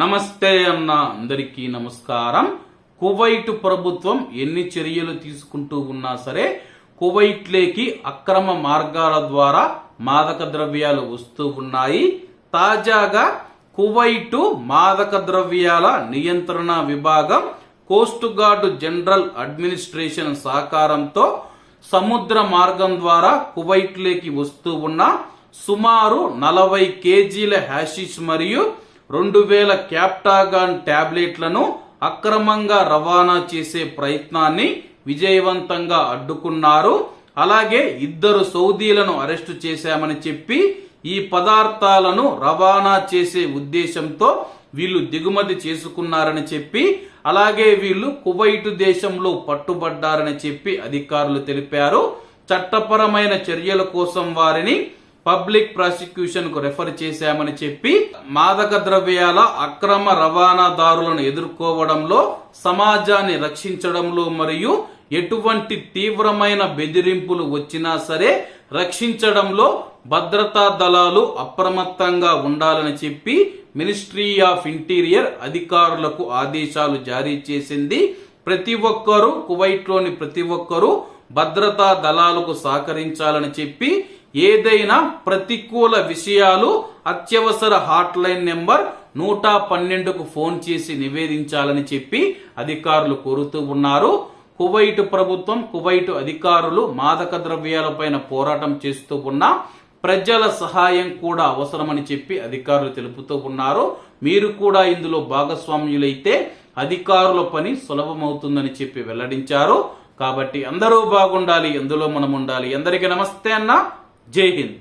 నమస్తే అన్న అందరికీ నమస్కారం. కువైట్ ప్రభుత్వం ఎన్ని చర్యలు తీసుకుంటూ ఉన్నా సరే కువైట్లేకి అక్రమ మార్గాల ద్వారా మాదక ద్రవ్యాలు వస్తూ ఉన్నాయి. తాజాగా కువైటు మాదక ద్రవ్యాల నియంత్రణ విభాగం కోస్ట్ గార్డ్ జనరల్ అడ్మినిస్ట్రేషన్ సహకారంతో సముద్ర మార్గం ద్వారా కువైట్లోకి వస్తూ ఉన్న సుమారు నలభై కేజీల హ్యాషిష్ మరియు రెండు వేల క్యాప్టాగాన్ టాబ్లెట్లను అక్రమంగా రవాణా చేసే ప్రయత్నాన్ని విజయవంతంగా అడ్డుకున్నారు. అలాగే ఇద్దరు సౌదీలను అరెస్టు చేశామని చెప్పి ఈ పదార్థాలను రవాణా చేసే ఉద్దేశంతో వీళ్ళు దిగుమతి చేసుకున్నారని చెప్పి అలాగే వీళ్ళు కువైట్ దేశంలో పట్టుబడ్డారని చెప్పి అధికారులు తెలిపారు. చట్టపరమైన చర్యల కోసం వారిని పబ్లిక్ ప్రాసిక్యూషన్కు రెఫర్ చేశామని చెప్పి మాదక ద్రవ్యాల అక్రమ రవాణాదారులను ఎదుర్కోవడంలో సమాజాన్ని రక్షించడంలో మరియు ఎటువంటి తీవ్రమైన బెదిరింపులు వచ్చినా సరే రక్షించడంలో భద్రతా దళాలు అప్రమత్తంగా ఉండాలని చెప్పి మినిస్ట్రీ ఆఫ్ ఇంటీరియర్ అధికారులకు ఆదేశాలు జారీ చేసింది. ప్రతి ఒక్కరూ కువైట్లోని ప్రతి ఒక్కరూ భద్రతా దళాలకు సహకరించాలని చెప్పి ఏదైనా ప్రతికూల విషయాలు అత్యవసర హాట్ లైన్ నెంబర్ నూట పన్నెండుకు ఫోన్ చేసి నివేదించాలని చెప్పి అధికారులు కోరుతూ ఉన్నారు. కువైట్ ప్రభుత్వం కువైట్ అధికారులు మాదక ద్రవ్యాలపైన పోరాటం చేస్తూ ఉన్న ప్రజల సహాయం కూడా అవసరమని చెప్పి అధికారులు తెలుపుతూ ఉన్నారు. మీరు కూడా ఇందులో భాగస్వామ్యులైతే అధికారుల పని సులభమవుతుందని చెప్పి వెల్లడించారు. కాబట్టి అందరూ బాగుండాలి ఎందులో మనం ఉండాలి అందరికీ నమస్తే అన్న. জয় হিন্দ